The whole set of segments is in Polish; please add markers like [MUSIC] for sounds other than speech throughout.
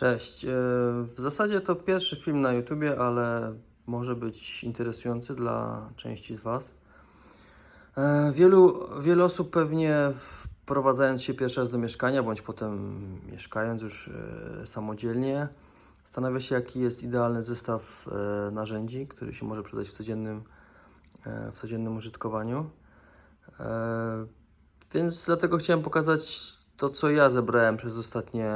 Cześć. E, W zasadzie to pierwszy film na YouTubie, ale może być interesujący dla części z Was. E, Wielu, wiele osób pewnie wprowadzając się pierwszy raz do mieszkania, bądź potem mieszkając już e, samodzielnie, zastanawia się, jaki jest idealny zestaw narzędzi, który się może przydać w codziennym, w codziennym użytkowaniu. Więc dlatego chciałem pokazać to, co ja zebrałem przez ostatnie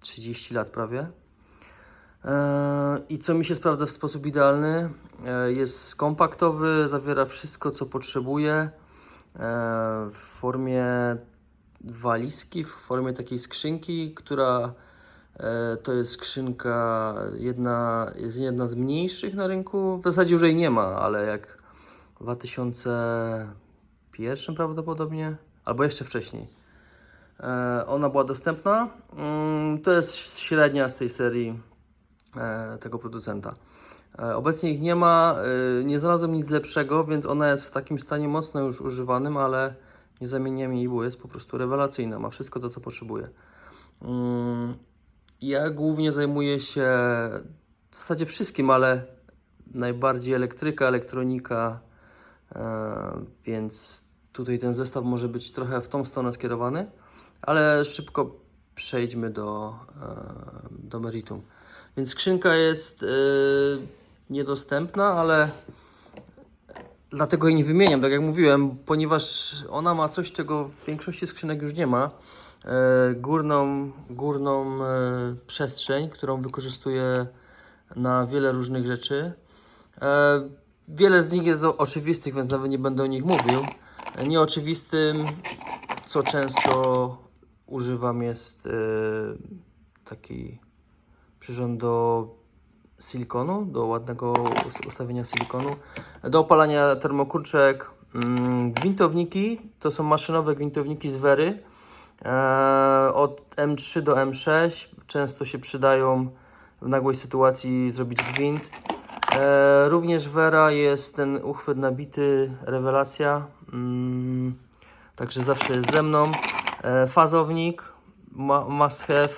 30 lat prawie. E, I co mi się sprawdza w sposób idealny? E, Jest kompaktowy, zawiera wszystko, co potrzebuję e, w formie walizki, w formie takiej skrzynki, która to jest skrzynka jedna, jest jedna z mniejszych na rynku. W zasadzie już jej nie ma, ale jak w 2001 prawdopodobnie, albo jeszcze wcześniej. E, Ona była dostępna. Mm, To jest średnia z tej serii e, tego producenta. E, Obecnie ich nie ma, nie znalazłem nic lepszego, więc ona jest w takim stanie mocno już używanym, ale nie zamieniłem jej, bo jest po prostu rewelacyjna, ma wszystko to, co potrzebuje. Mm, Ja głównie zajmuję się w zasadzie wszystkim, ale najbardziej elektryka, elektronika, więc tutaj ten zestaw może być trochę w tą stronę skierowany, ale szybko przejdźmy do, e, do meritum. Więc skrzynka jest e, niedostępna, ale dlatego jej nie wymieniam, tak jak mówiłem, ponieważ ona ma coś, czego w większości skrzynek już nie ma. E, Górną, górną przestrzeń, którą wykorzystuję na wiele różnych rzeczy. Wiele z nich jest oczywistych, więc nawet nie będę o nich mówił. Nieoczywistym, co często używam, jest e, taki przyrząd do silikonu, do ładnego us- ustawienia silikonu, do opalania termokurczek, mm, gwintowniki, to są maszynowe gwintowniki z Wery, e, od M3 do M6, często się przydają w nagłej sytuacji zrobić gwint. E, również Vera jest ten uchwyt nabity, rewelacja, mm, także zawsze jest ze mną. E, fazownik, must have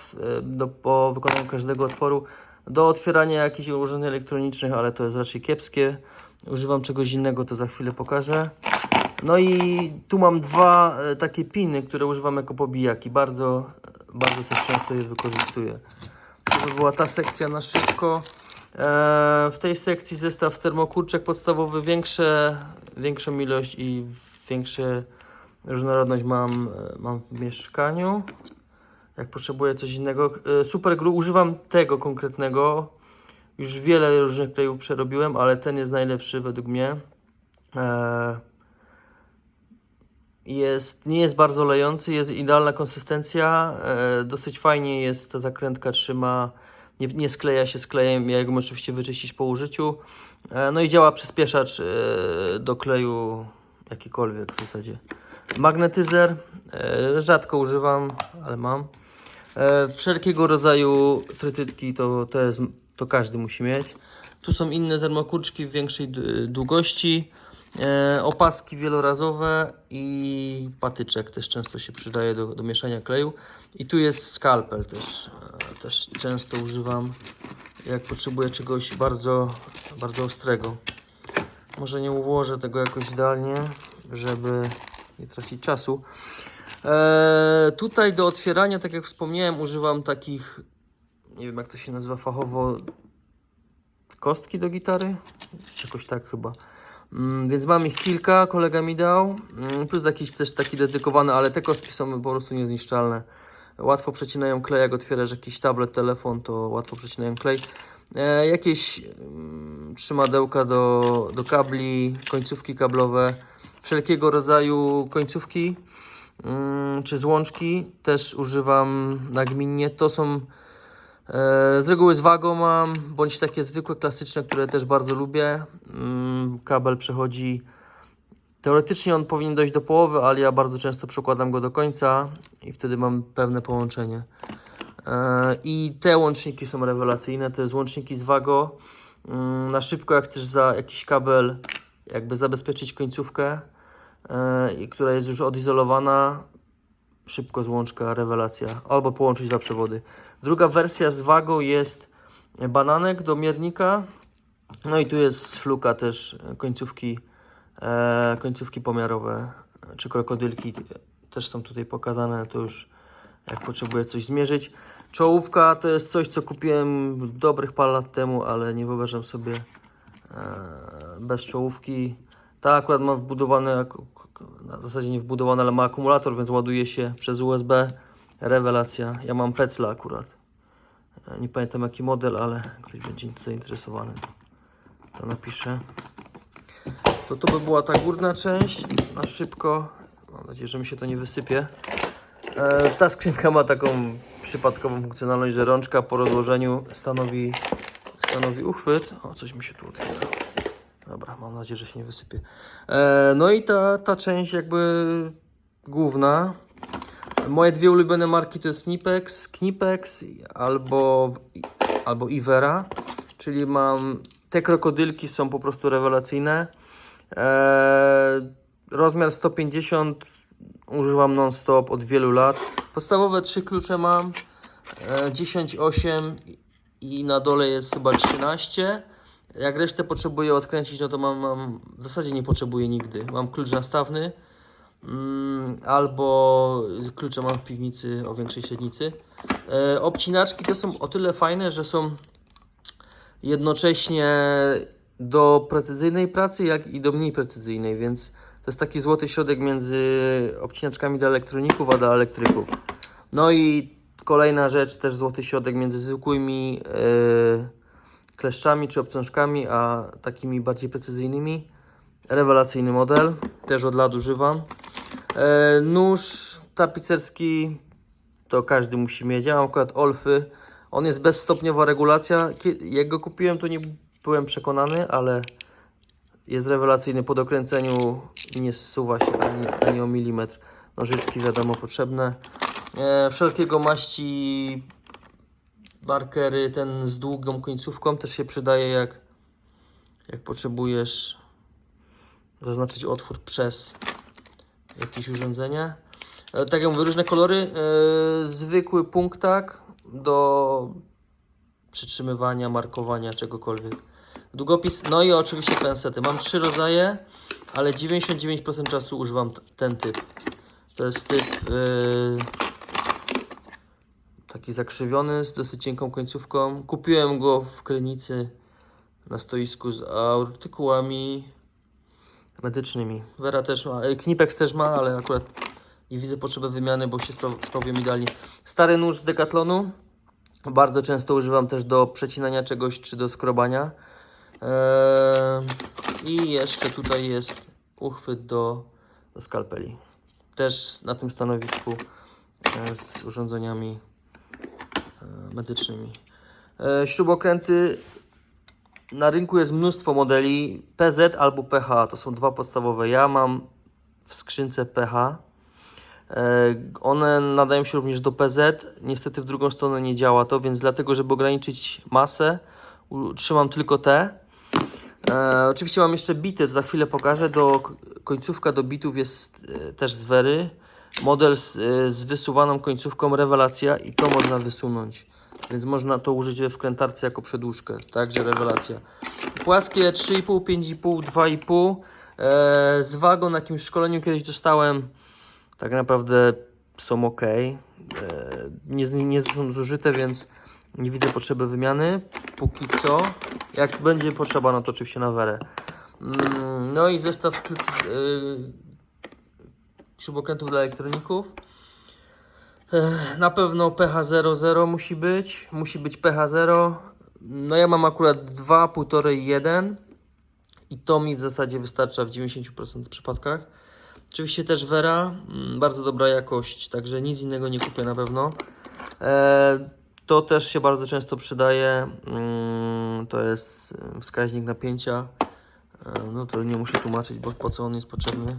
do, po wykonaniu każdego otworu. Do otwierania jakichś urządzeń elektronicznych, ale to jest raczej kiepskie. Używam czegoś innego, to za chwilę pokażę. No i tu mam dwa e, takie piny, które używam jako pobijaki. Bardzo, bardzo też często je wykorzystuję. To by była ta sekcja na szybko. E, w tej sekcji zestaw termokurczek podstawowy, większe, większą ilość i większe różnorodność mam, e, mam w mieszkaniu. Jak potrzebuję coś innego. E, Super glue używam tego konkretnego. Już wiele różnych klejów przerobiłem, ale ten jest najlepszy według mnie. E, jest, nie jest bardzo lejący, jest idealna konsystencja. Dosyć fajnie jest ta zakrętka, trzyma, nie, nie skleja się z klejem, jak go oczywiście wyczyścić po użyciu. No i działa przyspieszacz do kleju jakikolwiek w zasadzie. Magnetyzer, e, rzadko używam, ale mam. E, wszelkiego rodzaju trytytki to, to, jest, to każdy musi mieć. Tu są inne termokurczki w większej długości. E, opaski wielorazowe i patyczek też często się przydaje do, do mieszania kleju. I tu jest skalpel też, też często używam jak potrzebuję czegoś bardzo, bardzo ostrego. Może nie ułożę tego jakoś idealnie, żeby nie tracić czasu. E, tutaj do otwierania, tak jak wspomniałem, używam takich, nie wiem jak to się nazywa fachowo, kostki do gitary? Jakoś tak chyba. Mm, więc mam ich kilka, kolega mi dał. Mm, plus jakiś też taki dedykowany, ale te kostki są po prostu niezniszczalne. Łatwo przecinają klej, jak otwierasz jakiś tablet, telefon, to łatwo przecinają klej. E, jakieś mm, trzymadełka do, do kabli, końcówki kablowe, wszelkiego rodzaju końcówki mm, czy złączki też używam nagminnie. To są E, Z reguły z wagą mam, bądź takie zwykłe, klasyczne, które też bardzo lubię. Mm, Kabel przechodzi. Teoretycznie on powinien dojść do połowy, ale ja bardzo często przekładam go do końca i wtedy mam pewne połączenie. E, I te łączniki są rewelacyjne. To jest łączniki z wago. Mm, Na szybko, jak chcesz za jakiś kabel, jakby zabezpieczyć końcówkę, e, która jest już odizolowana, szybko złączka, rewelacja. Albo połączyć dwa przewody. Druga wersja z wagą jest bananek do miernika. No i tu jest fluka też końcówki, e, końcówki pomiarowe, czy krokodylki też są tutaj pokazane, to już jak potrzebuję coś zmierzyć. Czołówka to jest coś, co kupiłem dobrych parę lat temu, ale nie wyobrażam sobie e, bez czołówki. Ta akurat ma wbudowany, na zasadzie nie wbudowany, ale ma akumulator, więc ładuje się przez USB. Rewelacja. Ja mam Pecla akurat. E, Nie pamiętam jaki model, ale ktoś będzie zainteresowany. To napiszę. To to by była ta górna część. Na szybko. Mam nadzieję, że mi się to nie wysypie. E, ta skrzynka ma taką przypadkową funkcjonalność, że rączka po rozłożeniu stanowi, stanowi uchwyt. O, coś mi się tu otwiera. Dobra, mam nadzieję, że się nie wysypie. E, no i ta, ta część jakby główna. Moje dwie ulubione marki to jest Knipex, Knipex albo, albo Ivera, czyli mam te krokodylki są po prostu rewelacyjne. E, rozmiar 150 używam non-stop od wielu lat. Podstawowe trzy klucze mam, e, 10, 8 i na dole jest chyba 13. Jak resztę potrzebuję odkręcić, no to mam, mam w zasadzie nie potrzebuję nigdy. Mam klucz nastawny mm, albo klucze mam w piwnicy o większej średnicy. E, obcinaczki to są o tyle fajne, że są jednocześnie do precyzyjnej pracy, jak i do mniej precyzyjnej, więc to jest taki złoty środek między obcinaczkami do elektroników, a do elektryków. No i kolejna rzecz, też złoty środek między zwykłymi yy, kleszczami czy obciążkami, a takimi bardziej precyzyjnymi. Rewelacyjny model, też od lat używam. E, nóż tapicerski to każdy musi mieć. Ja mam akurat Olfy. On jest bezstopniowa regulacja. Jak go kupiłem, to nie byłem przekonany, ale jest rewelacyjny po dokręceniu. Nie zsuwa się ani, ani o milimetr. Nożyczki wiadomo potrzebne. E, wszelkiego maści markery, ten z długą końcówką też się przydaje jak, jak potrzebujesz zaznaczyć otwór przez jakieś urządzenie. E, Tak jak mówię, różne kolory. E, zwykły punktak do przytrzymywania, markowania czegokolwiek. Długopis, no i oczywiście pensety. Mam trzy rodzaje, ale 99% czasu używam ten typ. To jest typ e, taki zakrzywiony z dosyć cienką końcówką. Kupiłem go w Krynicy na stoisku z artykułami medycznymi. Vera też ma, e, Knipex też ma, ale akurat nie widzę potrzeby wymiany, bo się spra- sprawują idealnie. Stary nóż z Decathlonu. Bardzo często używam też do przecinania czegoś czy do skrobania. Eee, I jeszcze tutaj jest uchwyt do, do skalpeli. Też na tym stanowisku e, z urządzeniami medycznymi. E, śrubokręty na rynku jest mnóstwo modeli PZ albo PH. To są dwa podstawowe. Ja mam w skrzynce PH. E, One nadają się również do PZ. Niestety w drugą stronę nie działa to, więc dlatego, żeby ograniczyć masę, trzymam tylko te. Oczywiście mam jeszcze bity, to za chwilę pokażę. Do, końcówka do bitów jest e, też z Wery. Model z, z wysuwaną końcówką, rewelacja i to można wysunąć. Więc można to użyć we wkrętarce jako przedłużkę. Także rewelacja. Płaskie 3,5, 5,5, 2,5. E, z wagą na jakimś szkoleniu kiedyś dostałem. Tak naprawdę są ok. E, nie, nie są zużyte, więc nie widzę potrzeby wymiany. Póki co. Jak będzie potrzeba, no to oczywiście na werę. Mm, no i zestaw kluczy, yy, śrubokrętów dla elektroników. Na pewno PH00 musi być. Musi być PH0. No ja mam akurat 2, 1,5 i 1. I to mi w zasadzie wystarcza w 90% przypadkach. Oczywiście też Vera, mm, bardzo dobra jakość, także nic innego nie kupię na pewno. E, to też się bardzo często przydaje. Mm, to jest e, wskaźnik napięcia. E, no to nie muszę tłumaczyć, bo po co on jest potrzebny.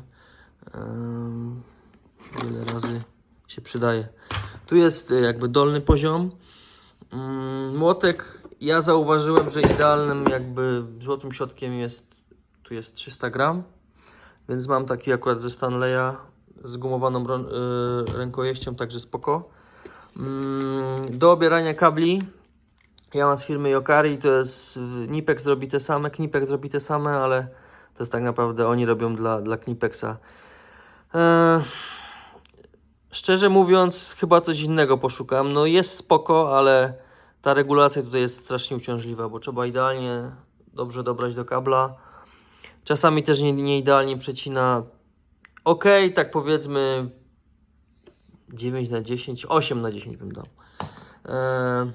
Em, wiele razy się przydaje. Tu jest e, jakby dolny poziom. Mm, Młotek, ja zauważyłem, że idealnym jakby złotym środkiem jest, tu jest 300 gram, więc mam taki akurat ze Stanleya z gumowaną y, rękojeścią, także spoko. Mm, do obierania kabli ja mam z firmy Yokari, to jest Knipex robi te same, Knipex robi te same, ale to jest tak naprawdę oni robią dla, dla Knipexa. Eee, szczerze mówiąc, chyba coś innego poszukam. No jest spoko, ale ta regulacja tutaj jest strasznie uciążliwa, bo trzeba idealnie dobrze dobrać do kabla. Czasami też nie, nie idealnie przecina. Ok, tak powiedzmy 9 na 10, 8 na 10 bym dał. Eee,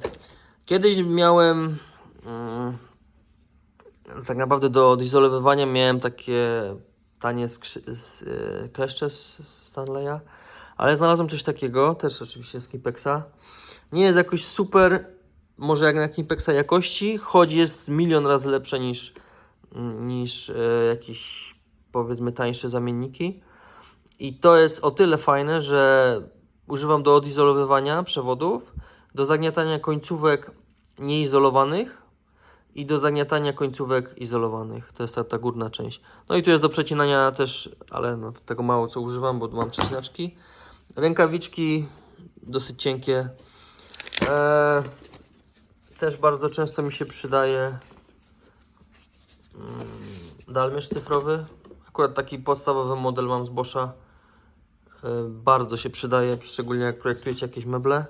Kiedyś miałem mm, tak naprawdę do odizolowywania miałem takie tanie y, kleszcze z Stanleya, ale znalazłem coś takiego, też oczywiście z Knipexa. Nie jest jakoś super, może jak na Knipexa jakości, choć jest milion razy lepsze niż, niż y, jakieś powiedzmy tańsze zamienniki. I to jest o tyle fajne, że używam do odizolowywania przewodów, do zagniatania końcówek nieizolowanych i do zagniatania końcówek izolowanych. To jest ta, ta górna część. No i tu jest do przecinania też, ale no, tego mało co używam, bo mam przecinaczki. Rękawiczki dosyć cienkie. Eee, też bardzo często mi się przydaje mm, dalmierz cyfrowy. Akurat taki podstawowy model mam z Boscha. E, Bardzo się przydaje, szczególnie jak projektujecie jakieś meble.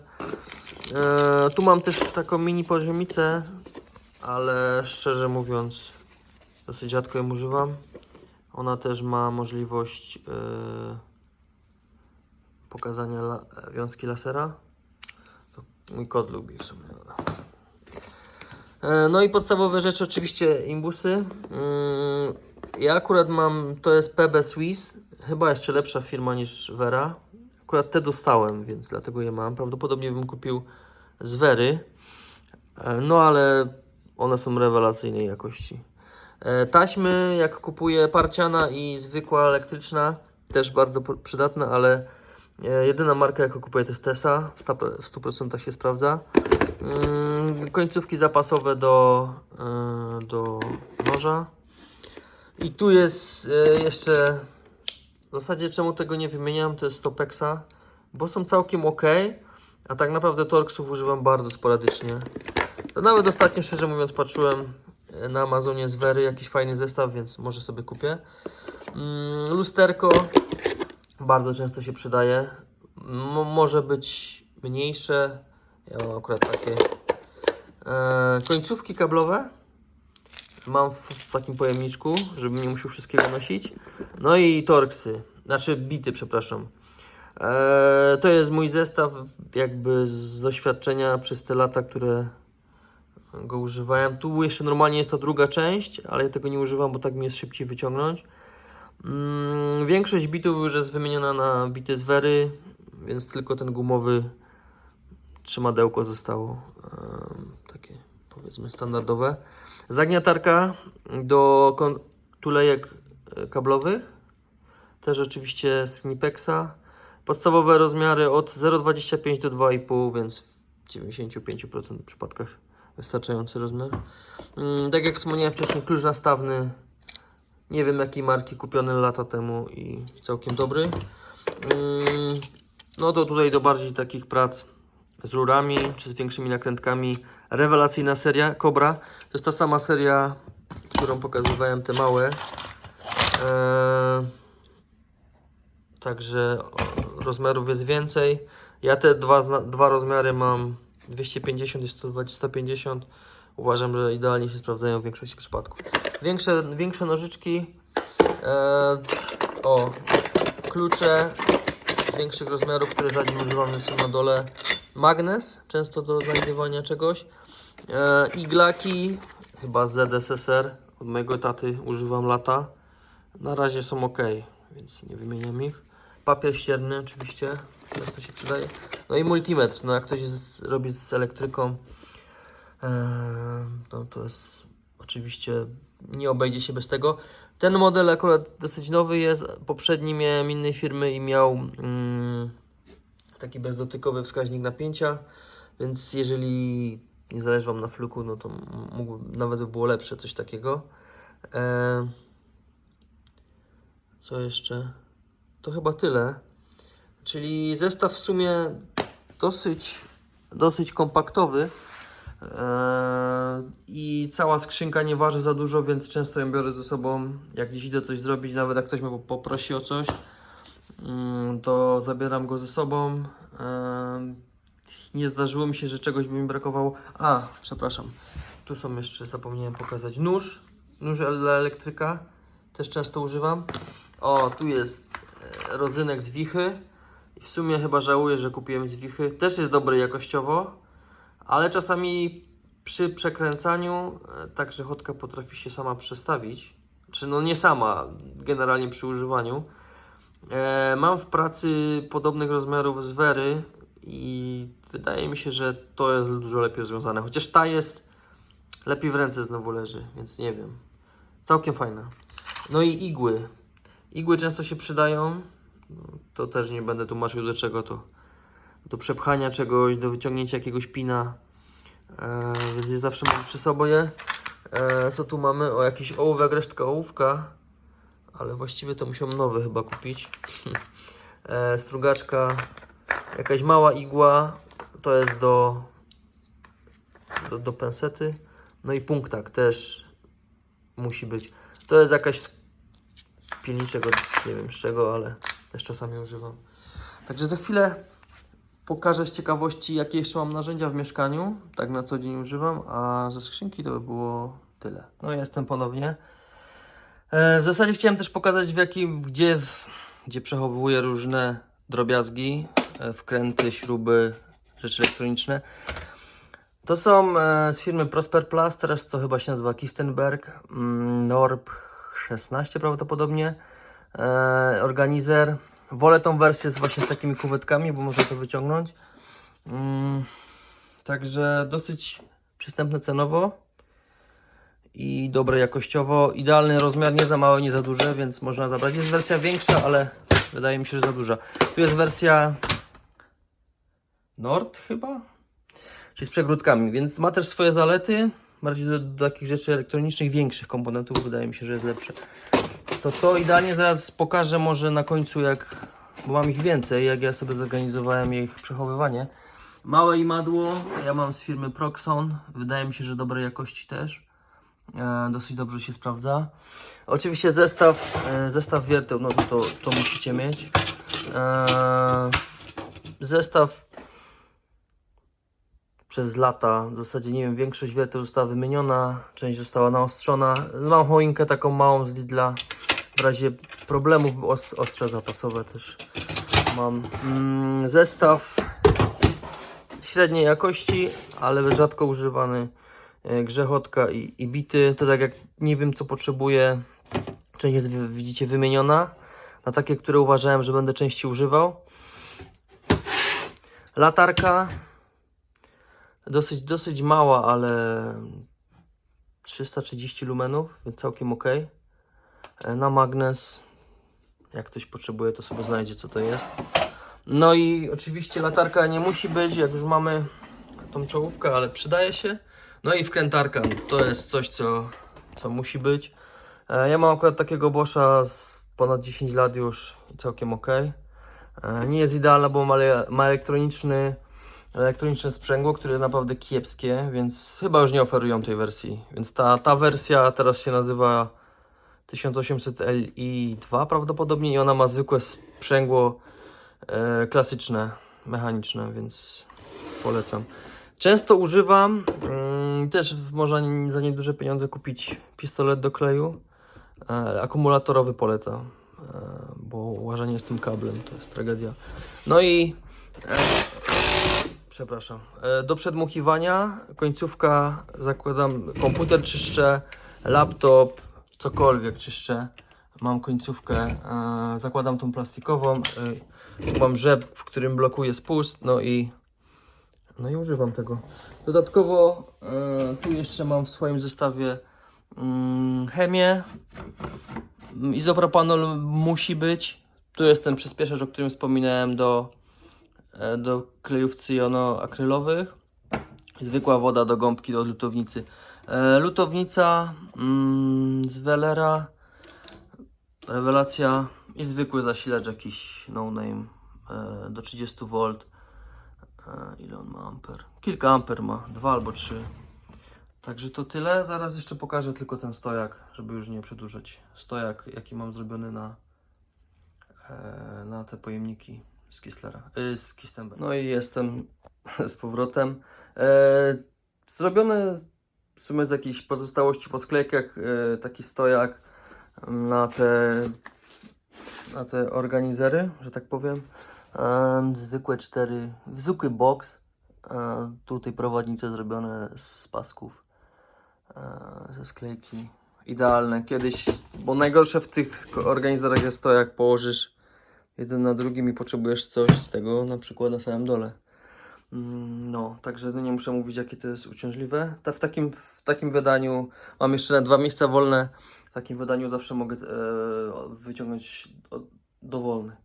E, tu mam też taką mini poziomicę, ale szczerze mówiąc, dosyć rzadko ją używam. Ona też ma możliwość e, pokazania la, wiązki lasera. To mój kot lubi w sumie. E, No i podstawowe rzeczy oczywiście imbusy. Mm, Ja akurat mam, to jest PB Swiss, chyba jeszcze lepsza firma niż Vera. Akurat te dostałem, więc dlatego je mam. Prawdopodobnie bym kupił z Very, E, no ale one są rewelacyjnej jakości. E, Taśmy, jak kupuję parciana i zwykła elektryczna, też bardzo przydatna, ale jedyna marka, jaką kupuję, to jest Tesa. W sta- w 100% się sprawdza. Mm, Końcówki zapasowe do, e, do noża. I tu jest e, jeszcze w zasadzie czemu tego nie wymieniam, to jest Stopexa, bo są całkiem ok, a tak naprawdę Torxów używam bardzo sporadycznie. To nawet ostatnio, szczerze mówiąc, patrzyłem e, na Amazonie z Wery jakiś fajny zestaw, więc może sobie kupię. Mm, lusterko bardzo często się przydaje. Mo- może być mniejsze. Ja mam akurat takie e, końcówki kablowe. Mam w, w takim pojemniczku, żebym nie musiał wszystkiego nosić. No i torksy, znaczy bity, przepraszam. Eee, to jest mój zestaw jakby z doświadczenia przez te lata, które go używałem. Tu jeszcze normalnie jest ta druga część, ale ja tego nie używam, bo tak mi jest szybciej wyciągnąć. Mm, większość bitów już jest wymieniona na bity z Wery, więc tylko ten gumowy trzymadełko zostało takie powiedzmy standardowe. Zagniatarka do tulejek e, kablowych, też oczywiście z Knipexa. Podstawowe rozmiary od 0,25 do 2,5, więc w 95% przypadkach wystarczający rozmiar. Mm, tak jak wspomniałem wcześniej, klucz nastawny, nie wiem jakiej marki, kupiony lata temu i całkiem dobry. Mm, no to tutaj do bardziej takich prac z rurami czy z większymi nakrętkami. Rewelacyjna seria Cobra. To jest ta sama seria, którą pokazywałem, te małe. Eee, także rozmiarów jest więcej. Ja te dwa, dwa rozmiary mam 250 i 120, 150. Uważam, że idealnie się sprawdzają w większości przypadków. Większe, większe nożyczki. Eee, o, klucze większych rozmiarów, które rzadziej używamy są na dole. Magnes, często do znajdywania czegoś. E, iglaki, chyba ZSSR, od mojego taty używam lata. Na razie są ok, więc nie wymieniam ich. Papier ścierny oczywiście, często się przydaje. No i multimetr, no jak ktoś z, robi z elektryką, e, no to jest oczywiście nie obejdzie się bez tego. Ten model akurat dosyć nowy jest. Poprzedni miałem innej firmy i miał mm, taki bezdotykowy wskaźnik napięcia, więc jeżeli nie zależy Wam na fluku, no to m- mógł, nawet by było lepsze coś takiego. E, co jeszcze? to chyba tyle. Czyli zestaw w sumie dosyć, dosyć kompaktowy. Eee, I cała skrzynka nie waży za dużo, więc często ją biorę ze sobą. Jak gdzieś idę coś zrobić, nawet jak ktoś mnie po- poprosi o coś, mm, to zabieram go ze sobą. Eee, Nie zdarzyło mi się, że czegoś by mi brakowało. A, przepraszam. Tu są jeszcze, zapomniałem pokazać, nóż. Nóż dla elektryka. Też często używam. O, tu jest e, rodzynek z wichy. W sumie chyba żałuję, że kupiłem z wichy. Też jest dobry jakościowo, ale czasami przy przekręcaniu e, tak grzechotka potrafi się sama przestawić. Czy no nie sama, generalnie przy używaniu. E, mam w pracy podobnych rozmiarów z Wery i wydaje mi się, że to jest dużo lepiej rozwiązane. Chociaż ta jest lepiej w ręce znowu leży, więc nie wiem. Całkiem fajna. No i igły. Igły często się przydają. No, To też nie będę tłumaczył do czego to. Do przepchania czegoś, do wyciągnięcia jakiegoś pina. E, więc zawsze mam przy sobie. E, co tu mamy? O, jakiś ołówek, resztka ołówka. Ale właściwie to musiał nowy chyba kupić. [LAUGHS] e, strugaczka. Jakaś mała igła. To jest do, do, do pensety. No i punktak też musi być. To jest jakaś pilniczego, nie wiem z czego, ale też czasami używam. Także za chwilę pokażę z ciekawości, jakie jeszcze mam narzędzia w mieszkaniu. Tak na co dzień używam, a ze skrzynki to by było tyle. No jestem ponownie. E, w zasadzie chciałem też pokazać, w jakim, gdzie, gdzie przechowuję różne drobiazgi, e, wkręty, śruby, rzeczy elektroniczne. To są e, z firmy Prosper Plus, teraz to chyba się nazywa Kistenberg, mm, Norb 16 prawdopodobnie, organizer. Wolę tą wersję z właśnie z takimi kuwetkami, bo można to wyciągnąć. Mm, także dosyć przystępne cenowo i dobre jakościowo. Idealny rozmiar, nie za małe, nie za duże, więc można zabrać. Jest wersja większa, ale wydaje mi się, że za duża. Tu jest wersja Nord chyba? czyli z przegródkami, więc ma też swoje zalety. Bardziej do, do takich rzeczy elektronicznych, większych komponentów wydaje mi się, że jest lepsze. To to idealnie zaraz pokażę może na końcu jak, bo mam ich więcej, jak ja sobie zorganizowałem ich przechowywanie. Małe imadło, ja mam z firmy Proxon, wydaje mi się, że dobrej jakości też. E, dosyć dobrze się sprawdza. Oczywiście zestaw, e, zestaw wierteł, no to, to, to musicie mieć. E, zestaw przez lata, w zasadzie nie wiem, większość wierteł została wymieniona, część została naostrzona. Mam choinkę taką małą z Lidla, w razie problemów os ostrza zapasowe też mam. Mm, zestaw średniej jakości, ale rzadko używany e, grzechotka i, i bity. To tak jak nie wiem co potrzebuję, część jest widzicie wymieniona na takie, które uważałem, że będę częściej używał. Latarka Dosyć, dosyć mała, ale 330 lumenów, więc całkiem ok. E, Na magnes, jak ktoś potrzebuje, to sobie znajdzie, co to jest. No i oczywiście latarka nie musi być, jak już mamy tą czołówkę, ale przydaje się. No i wkrętarka, to jest coś, co, co musi być. E, Ja mam akurat takiego Boscha z ponad 10 lat już i całkiem ok. Nie jest idealna, bo ma, ma elektroniczny elektroniczne sprzęgło, które jest naprawdę kiepskie, więc chyba już nie oferują tej wersji. Więc ta, ta wersja teraz się nazywa 1800 Li2 prawdopodobnie i ona ma zwykłe sprzęgło e, klasyczne, mechaniczne, więc polecam. Często używam, mm, też można za nieduże pieniądze kupić pistolet do kleju. E, akumulatorowy polecam, e, bo łażenie z tym kablem to jest tragedia. No i e, przepraszam. E, Do przedmuchiwania końcówka zakładam komputer czyszczę, laptop, cokolwiek czyszczę. Mam końcówkę, e, zakładam tą plastikową. E, mam rzep, w którym blokuje spust, no i no i używam tego. Dodatkowo tu jeszcze mam w swoim zestawie mm, chemię. Izopropanol musi być. Tu jest ten przyspieszacz, o którym wspominałem do do klejów cyjonoakrylowych. Zwykła woda do gąbki do lutownicy. E, lutownica mm, z Welera. Rewelacja. i zwykły zasilacz jakiś no name e, do 30 V. E, ile on ma amper? Kilka amper ma, dwa albo trzy. Także to tyle. Zaraz jeszcze pokażę tylko ten stojak, żeby już nie przedłużać. Stojak, jaki mam zrobiony na, e, na te pojemniki z Kislera, y, z Kistember. No i jestem [LAUGHS] z powrotem. E, zrobiony w sumie z jakichś pozostałości po sklejkach, e, taki stojak na te, na te organizery, że tak powiem. Em, zwykłe cztery, zwykły box. E, tutaj prowadnice zrobione z pasków, e, ze sklejki. Idealne. Kiedyś, bo najgorsze w tych organizerach jest to, jak położysz jeden na drugim i potrzebujesz coś z tego, na przykład na samym dole. Mm, No, także no nie muszę mówić, jakie to jest uciążliwe. Ta, w, takim, w takim wydaniu mam jeszcze dwa miejsca wolne. W takim wydaniu zawsze mogę e, wyciągnąć dowolny.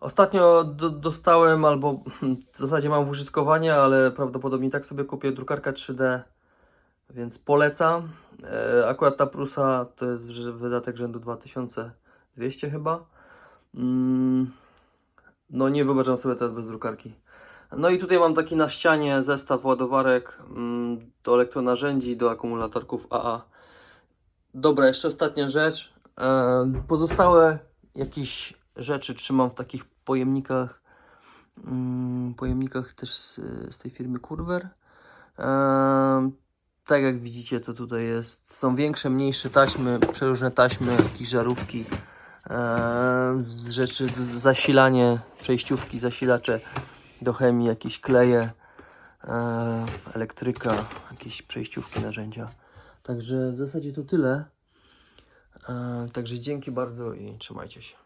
Ostatnio do, dostałem, albo [LAUGHS] w zasadzie mam w użytkowanie, ale prawdopodobnie tak sobie kupię drukarkę 3D, więc polecam. E, akurat ta Prusa to jest wydatek rzędu 2200 chyba. Mm, no nie wyobrażam sobie teraz bez drukarki. No i tutaj mam taki na ścianie zestaw ładowarek mm, do elektronarzędzi, do akumulatorków AA. Dobra, jeszcze ostatnia rzecz. E, pozostałe jakieś rzeczy trzymam w takich pojemnikach. Mm, pojemnikach też z, z tej firmy Kurwer. E, tak jak widzicie, to tutaj jest. Są większe, mniejsze taśmy, przeróżne taśmy, jakieś żarówki. E, z rzeczy, zasilanie, przejściówki, zasilacze do chemii, jakieś kleje, e, elektryka, jakieś przejściówki, narzędzia. Także w zasadzie to tyle. E, także dzięki bardzo i trzymajcie się.